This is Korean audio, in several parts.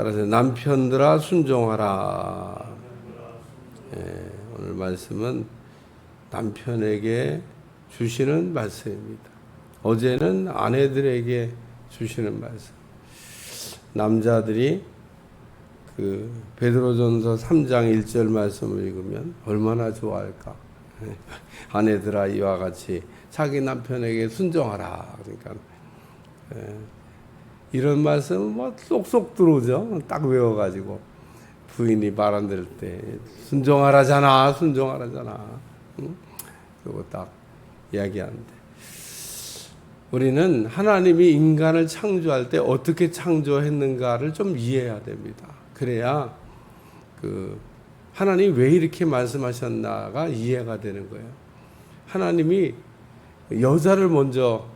따라서 남편들아 순종하라. 예, 오늘 말씀은 남편에게 주시는 말씀입니다. 어제는 아내들에게 주시는 말씀. 남자들이 그 베드로전서 3장 1절 말씀을 읽으면 얼마나 좋아할까. 아내들아 이와 같이 자기 남편에게 순종하라. 그러니까 예, 이런 말씀은 뭐 쏙쏙 들어오죠. 딱 외워가지고 부인이 말안 들을 때 순종하라잖아, 순종하라잖아. 응? 그거 딱 이야기하는데 우리는 하나님이 인간을 창조할 때 어떻게 창조했는가를 좀 이해해야 됩니다. 그래야 그 하나님 왜 이렇게 말씀하셨나가 이해가 되는 거예요. 하나님이 여자를 먼저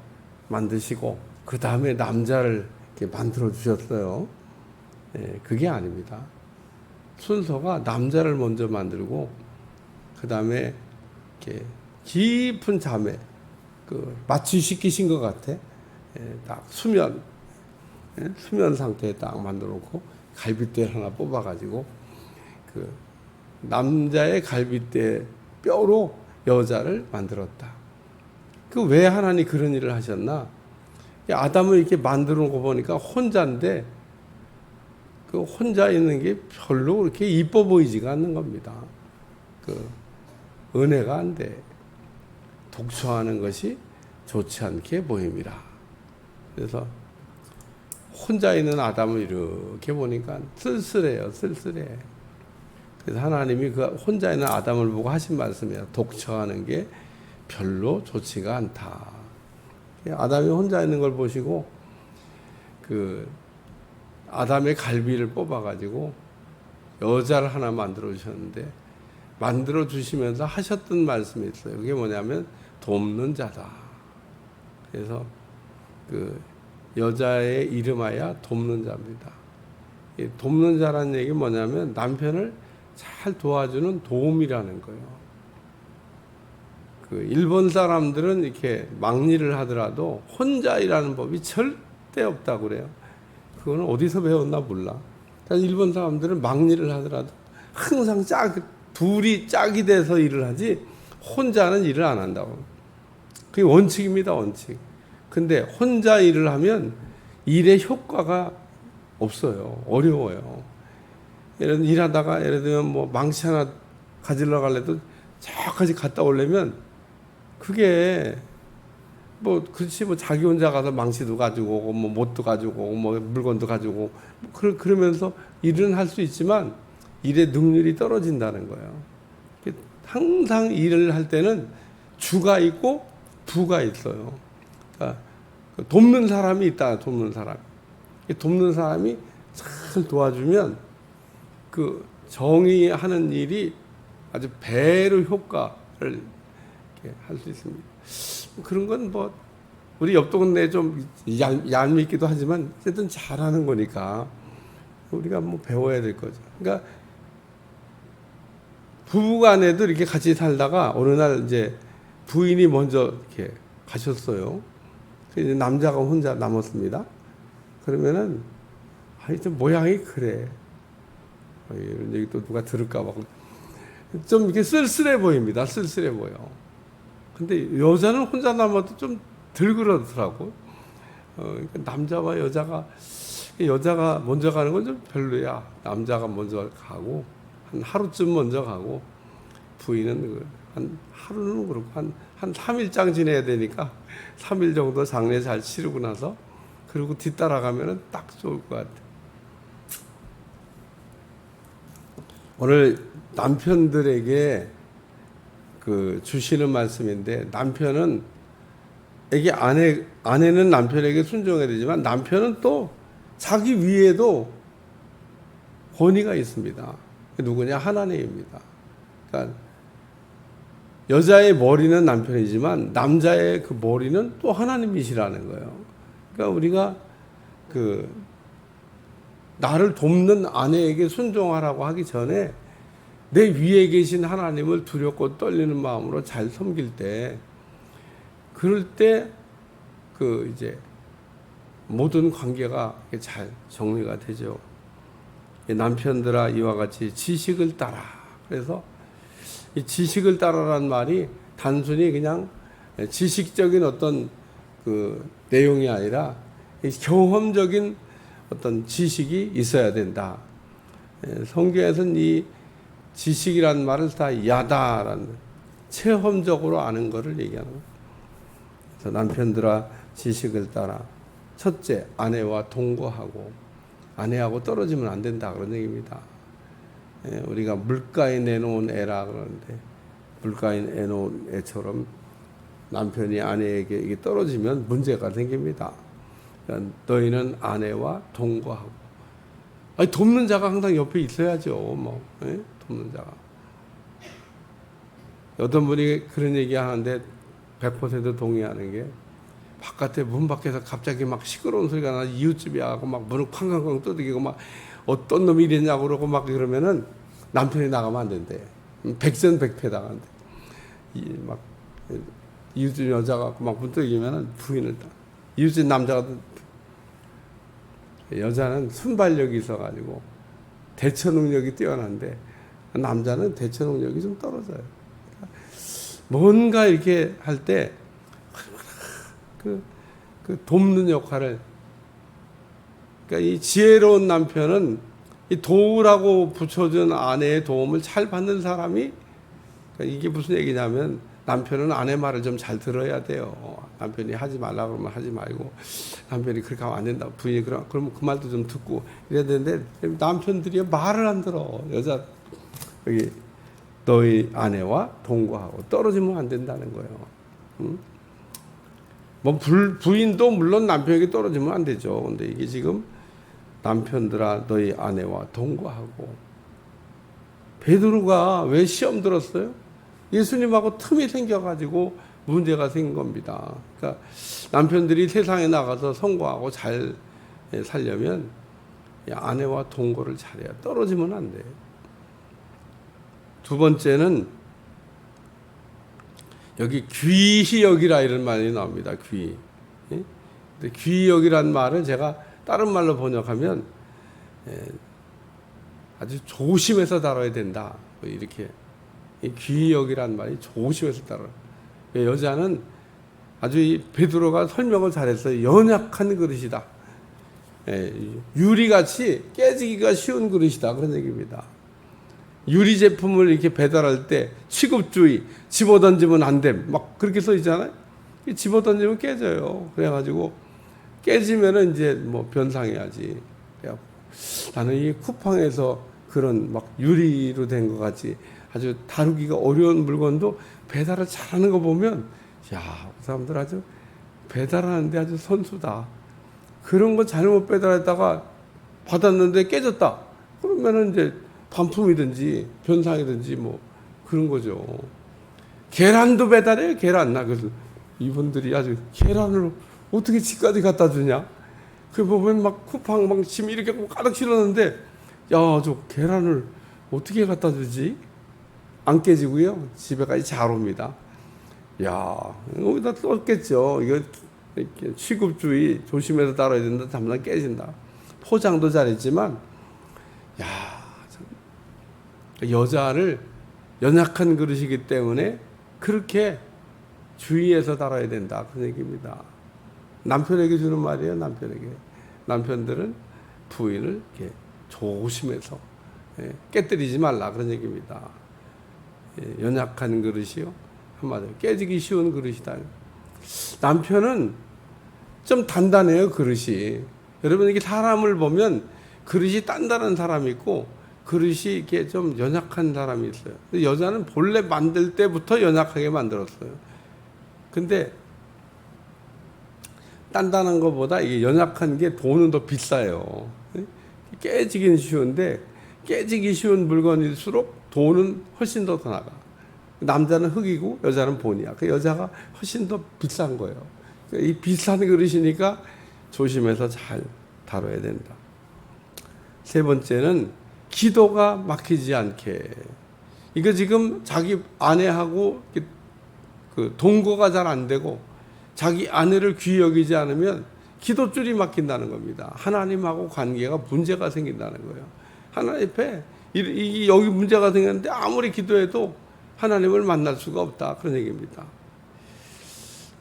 만드시고 그 다음에 남자를 이렇게 만들어 주셨어요. 예, 그게 아닙니다. 순서가 남자를 먼저 만들고 그 다음에 이렇게 깊은 잠에 그 마취시키신 것 같아. 예, 딱 수면 예, 수면 상태에 딱 만들어 놓고 갈비뼈 하나 뽑아 가지고 그 남자의 갈비뼈 뼈로 여자를 만들었다. 그 왜 하나님 그런 일을 하셨나? 아담을 이렇게 만들어 놓고 보니까 혼자인데 그 혼자 있는 게 별로 그렇게 이뻐 보이지가 않는 겁니다. 그 은혜가 안 돼. 독초하는 것이 좋지 않게 보입니다. 그래서 혼자 있는 아담을 이렇게 보니까 쓸쓸해요, 쓸쓸해. 그래서 하나님이 그 혼자 있는 아담을 보고 하신 말씀이에요. 독처하는 게 별로 좋지가 않다. 아담이 혼자 있는 걸 보시고 그 아담의 갈비를 뽑아가지고 여자를 하나 만들어 주셨는데 만들어 주시면서 하셨던 말씀이 있어요. 그게 뭐냐면 돕는 자다. 그래서 그 여자의 이름하여 돕는 자입니다. 이 돕는 자라는 얘기 뭐냐면 남편을 잘 도와주는 도움이라는 거예요. 그 일본 사람들은 이렇게 막리를 하더라도 혼자 일하는 법이 절대 없다고 그래요. 그거는 어디서 배웠나 몰라. 일본 사람들은 막리를 하더라도 항상 짝 둘이 짝이 돼서 일을 하지 혼자는 일을 안 한다고. 그게 원칙입니다, 원칙. 근데 혼자 일을 하면 일의 효과가 없어요. 어려워요. 예를 일하다가 예를 들면 뭐 망치 하나 가지러 갈래도 저까지 갔다 오려면 그게 뭐 그렇지 뭐 자기 혼자 가서 망치도 가지고 오고 뭐 못도 가지고 오고 뭐 물건도 가지고 뭐 그러, 그러면서 일은 할 수 있지만 일의 능률이 떨어진다는 거예요. 항상 일을 할 때는 주가 있고 부가 있어요. 그러니까 돕는 사람이 있다. 돕는 사람. 돕는 사람이 잘 도와주면 그 정의하는 일이 아주 배로 효과를 할 수 있습니다. 그런 건 뭐 우리 옆 동네 좀 얄, 얄밉기도 하지만 어쨌든 잘하는 거니까 우리가 뭐 배워야 될 거죠. 그러니까 부부간에도 이렇게 같이 살다가 어느 날 이제 부인이 먼저 이렇게 가셨어요. 이제 남자가 혼자 남았습니다. 그러면은 하여튼 모양이 그래. 어, 이런 얘기 또 누가 들을까 봐. 좀 이렇게 쓸쓸해 보입니다. 쓸쓸해 보여. 근데 여자는 혼자 남아도 좀덜 그렇더라고. 어, 그러니까 남자와 여자가 여자가 먼저 가는 건 좀 별로야. 남자가 먼저 가고 한 하루쯤 먼저 가고 부인은 그한 하루는 그렇고 한 한 3일장 지내야 되니까 3일 정도 장례 잘 치르고 나서 그리고 뒤따라가면은 딱 좋을 것 같아. 오늘 남편들에게 그 주시는 말씀인데 남편은 에게 아내 아내는 남편에게 순종해야 되지만 남편은 또 자기 위에도 권위가 있습니다. 누구냐 하나님입니다. 그러니까 여자의 머리는 남편이지만 남자의 그 머리는 또 하나님이시라는 거예요. 그러니까 우리가 그 나를 돕는 아내에게 순종하라고 하기 전에 내 위에 계신 하나님을 두렵고 떨리는 마음으로 잘 섬길 때 그럴 때 그 이제 모든 관계가 잘 정리가 되죠. 이 남편들아 이와 같이 지식을 따라. 그래서 이 지식을 따라란 말이 단순히 그냥 지식적인 어떤 그 내용이 아니라 이 경험적인 어떤 지식이 있어야 된다. 예, 성경에서는 이 지식이란 말을 다 야다라는 체험적으로 아는 것을 얘기하는 거예요. 남편들아 지식을 따라 첫째 아내와 동거하고 아내하고 떨어지면 안 된다 그런 얘기입니다. 예, 우리가 물가에 내놓은 애라 그러는데 물가에 내놓은 애처럼 남편이 아내에게 이게 떨어지면 문제가 생깁니다. 그러니까 너희는 아내와 동거하고 아니 돕는 자가 항상 옆에 있어야죠. 뭐 예? 돕는 자가 어떤 분이 그런 얘기 하는데 100% 동의하는 게 바깥에 문 밖에서 갑자기 막 시끄러운 소리가 나 이웃집이 하고 막 문을 쾅쾅쾅 두드리고 막 어떤 놈이 이랬냐고 그러고 막 그러면은 남편이 나가면 안 된대. 백전백패 당한대. 이막 이웃집 여자가 막문 두드리면은 부인을 다. 이웃집 남자가 여자는 순발력이 있어가지고 대처 능력이 뛰어난데 남자는 대처 능력이 좀 떨어져요. 뭔가 이렇게 할 때 그, 그 돕는 역할을 그러니까 이 지혜로운 남편은 이 도우라고 붙여준 아내의 도움을 잘 받는 사람이 그러니까 이게 무슨 얘기냐면 남편은 아내 말을 좀 잘 들어야 돼요. 남편이 하지 말라 그러면 하지 말고 남편이 그렇게 하면 안 된다. 부인이 그러 그러면 그 말도 좀 듣고 이래야 되는데 남편들이 말을 안 들어. 여자 여기 너희 아내와 동거하고 떨어지면 안 된다는 거예요. 응? 뭐 불, 부인도 물론 남편에게 떨어지면 안 되죠. 근데 이게 지금 남편들아 너희 아내와 동거하고 베드로가 왜 시험 들었어요? 예수님하고 틈이 생겨가지고 문제가 생긴 겁니다. 그러니까 남편들이 세상에 나가서 성공하고 잘 살려면 아내와 동거를 잘해야 떨어지면 안 돼. 두 번째는 여기 여기라 이런 말이 나옵니다. 귀. 예? 근데 귀히 여기란 말을 제가 다른 말로 번역하면 예, 아주 조심해서 다뤄야 된다. 뭐 이렇게 이 귀히 여기란 말이 조심해서 다뤄. 여자는 아주 이 베드로가 설명을 잘했어요. 연약한 그릇이다. 예, 유리같이 깨지기가 쉬운 그릇이다. 그런 얘기입니다. 유리 제품을 이렇게 배달할 때 취급주의, 집어 던지면 안 됨. 막 그렇게 써 있잖아요. 집어 던지면 깨져요. 그래 가지고 깨지면은 이제 뭐 변상해야지. 나는 이 쿠팡에서 그런 막 유리로 된 것 같이 아주 다루기가 어려운 물건도 배달을 잘하는 거 보면 야, 그 사람들 아주 배달하는데 아주 선수다. 그런 거 잘못 배달했다가 받았는데 깨졌다. 그러면은 이제 반품이든지 변상이든지 뭐 그런 거죠. 계란도 배달해요. 계란 나 그래서 이분들이 아주 계란을 어떻게 집까지 갖다 주냐? 그 보면 막 쿠팡 막 짐 이렇게 가득 실었는데 야 저 계란을 어떻게 갖다 주지? 안 깨지고요. 집에까지 잘 옵니다. 야 여기다 썼겠죠. 이거 취급주의 조심해서 따라야 된다. 잠깐 깨진다. 포장도 잘했지만 야 여자를 연약한 그릇이기 때문에 그렇게 주의해서 다뤄야 된다. 그런 얘기입니다. 남편에게 주는 말이에요. 남편에게. 남편들은 부인을 이렇게 조심해서 예, 깨뜨리지 말라. 그런 얘기입니다. 예, 연약한 그릇이요. 한마디로 깨지기 쉬운 그릇이다. 남편은 좀 단단해요. 그릇이. 여러분 이게 사람을 보면 그릇이 단단한 사람이 있고 그릇이 이렇게 좀 연약한 사람이 있어요. 여자는 본래 만들 때부터 연약하게 만들었어요. 근데 단단한 것보다 이게 연약한 게 돈은 더 비싸요. 깨지기는 쉬운데 깨지기 쉬운 물건일수록 돈은 훨씬 더 더 나가. 남자는 흙이고 여자는 본이야. 그 여자가 훨씬 더 비싼 거예요. 이 비싼 그릇이니까 조심해서 잘 다뤄야 된다. 세 번째는 기도가 막히지 않게. 이거 지금 자기 아내하고 그 동거가 잘 안 되고 자기 아내를 귀히 여기지 않으면 기도줄이 막힌다는 겁니다. 하나님하고 관계가 문제가 생긴다는 거예요. 하나님 앞에 여기 문제가 생겼는데 아무리 기도해도 하나님을 만날 수가 없다 그런 얘기입니다.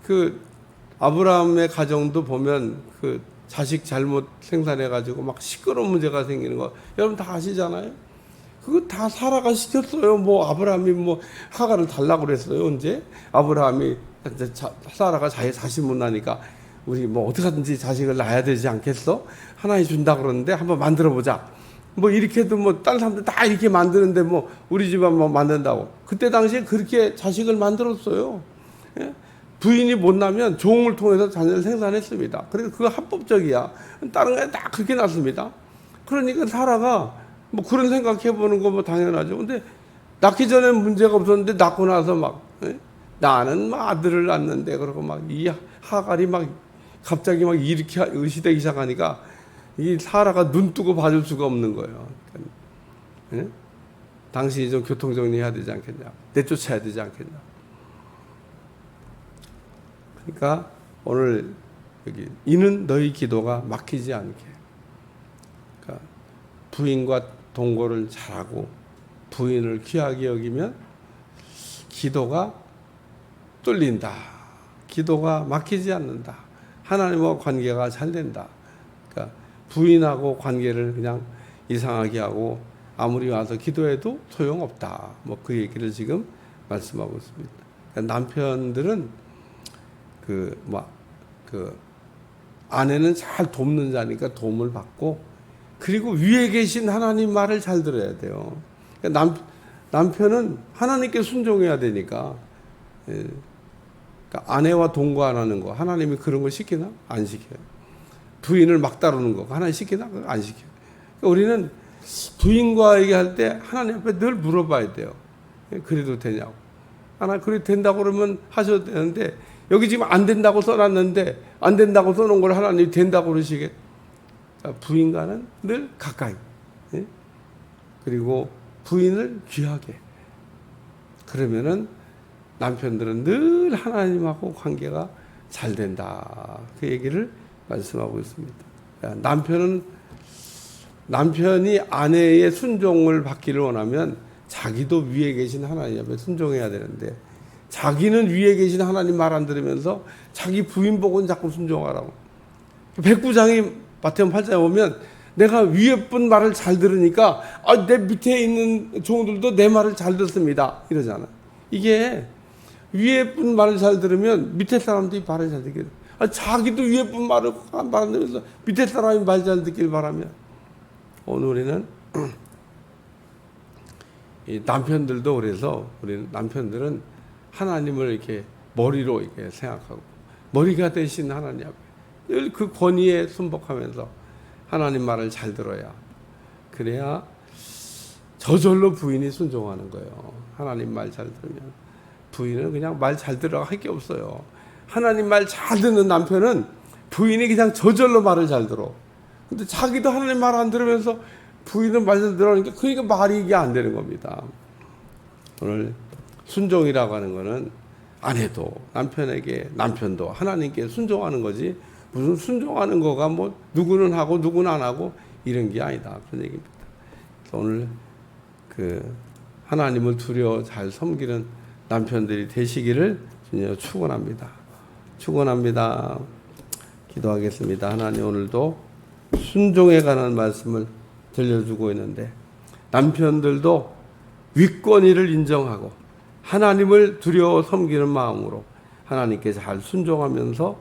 그 아브라함의 가정도 보면 그 자식 잘못 생산해 가지고 막 시끄러운 문제가 생기는 거 여러분 다 아시잖아요. 그거 다 사라가 시켰어요. 뭐 아브라함이 뭐 하가를 달라고 그랬어요. 언제 아브라함이 자, 사라가 자기 자식 못 나니까 우리 뭐 어떻게든지 자식을 낳아야 되지 않겠어? 하나님 준다 그러는데 한번 만들어 보자. 뭐 이렇게도 뭐 다른 사람들 다 이렇게 만드는데 뭐 우리 집안 뭐 만든다고. 그때 당시에 그렇게 자식을 만들었어요. 예? 부인이 못 나면 종을 통해서 자녀를 생산했습니다. 그래서 그거 합법적이야. 다른 게 다 그렇게 났습니다. 그러니까 사라가 뭐 그런 생각해 보는 거 뭐 당연하죠. 근데 낳기 전에 문제가 없었는데 낳고 나서 막 예? 나는 막 아들을 낳는데 그러고 막 이 하갈이 막 갑자기 막 이렇게 의시되기 시작하니까 이 사라가 눈 뜨고 봐줄 수가 없는 거예요. 예? 당신이 좀 교통 정리해야 되지 않겠냐? 내쫓아야 되지 않겠냐? 그러니까 오늘 여기 이는 너희 기도가 막히지 않게. 그러니까 부인과 동거를 잘하고 부인을 귀하게 여기면 기도가 뚫린다. 기도가 막히지 않는다. 하나님과 관계가 잘 된다. 그러니까 부인하고 관계를 그냥 이상하게 하고 아무리 와서 기도해도 소용없다. 뭐 그 얘기를 지금 말씀하고 있습니다. 그러니까 남편들은 그뭐그 아내는 잘 돕는 자니까 도움을 받고 그리고 위에 계신 하나님 말을 잘 들어야 돼요. 그러니까 남 남편은 하나님께 순종해야 되니까 예. 그러니까 아내와 동거 안 하는 거 하나님이 그런 걸 시키나 안 시켜요. 부인을 막 다루는 거 하나님 시키나 안 시켜요. 그러니까 우리는 부인과 얘기할 때 하나님 앞에 늘 물어봐야 돼요. 예, 그래도 되냐고. 하나 그래 된다고 그러면 하셔도 되는데 여기 지금 안 된다고 써놨는데 안 된다고 써놓은 걸 하나님이 된다고 그러시겠. 부인과는 늘 가까이. 예? 그리고 부인을 귀하게. 그러면은 남편들은 늘 하나님하고 관계가 잘 된다. 그 얘기를 말씀하고 있습니다. 남편은 남편이 아내의 순종을 받기를 원하면 자기도 위에 계신 하나님 앞에 순종해야 되는데 자기는 위에 계신 하나님 말 안 들으면서 자기 부인 보고는 자꾸 순종하라고. 백부장이 마태음 8장에 보면 내가 위에 분 말을 잘 들으니까 아, 내 밑에 있는 종들도 내 말을 잘 듣습니다. 이러잖아. 이게 위에 분 말을 잘 들으면 밑에 사람들이 말을 잘 듣게 돼. 아, 자기도 위에 분 말을 말안 들으면서 밑에 사람이 말 잘 듣길 바라면 오늘 우리는 이 남편들도 그래서 우리 남편들은 하나님을 이렇게 머리로 이렇게 생각하고 머리가 되신 하나님 앞에 늘 그 권위에 순복하면서 하나님 말을 잘 들어야 그래야 저절로 부인이 순종하는 거예요. 하나님 말 잘 들으면 부인은 그냥 말 잘 들어 할게 없어요. 하나님 말 잘 듣는 남편은 부인이 그냥 저절로 말을 잘 들어. 근데 자기도 하나님 말 안 들으면서 부인은 말잘 들으니까 그러니까 말이 이게 안 되는 겁니다. 오늘 순종이라고 하는 거는 아내도 남편에게 남편도 하나님께 순종하는 거지 무슨 순종하는 거가 뭐 누구는 하고 누구는 안 하고 이런 게 아니다 그런 얘기입니다. 오늘 그 하나님을 두려워 잘 섬기는 남편들이 되시기를 주님 축원합니다. 축원합니다. 기도하겠습니다. 하나님 오늘도 순종에 관한 말씀을 들려주고 있는데 남편들도 윗권위를 인정하고 하나님을 두려워 섬기는 마음으로 하나님께 잘 순종하면서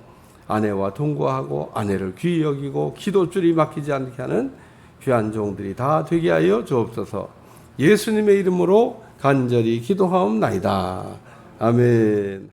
아내와 동거하고 아내를 귀히 여기고 기도줄이 막히지 않게 하는 귀한 종들이 다 되게 하여 주옵소서. 예수님의 이름으로 간절히 기도하옵나이다. 아멘.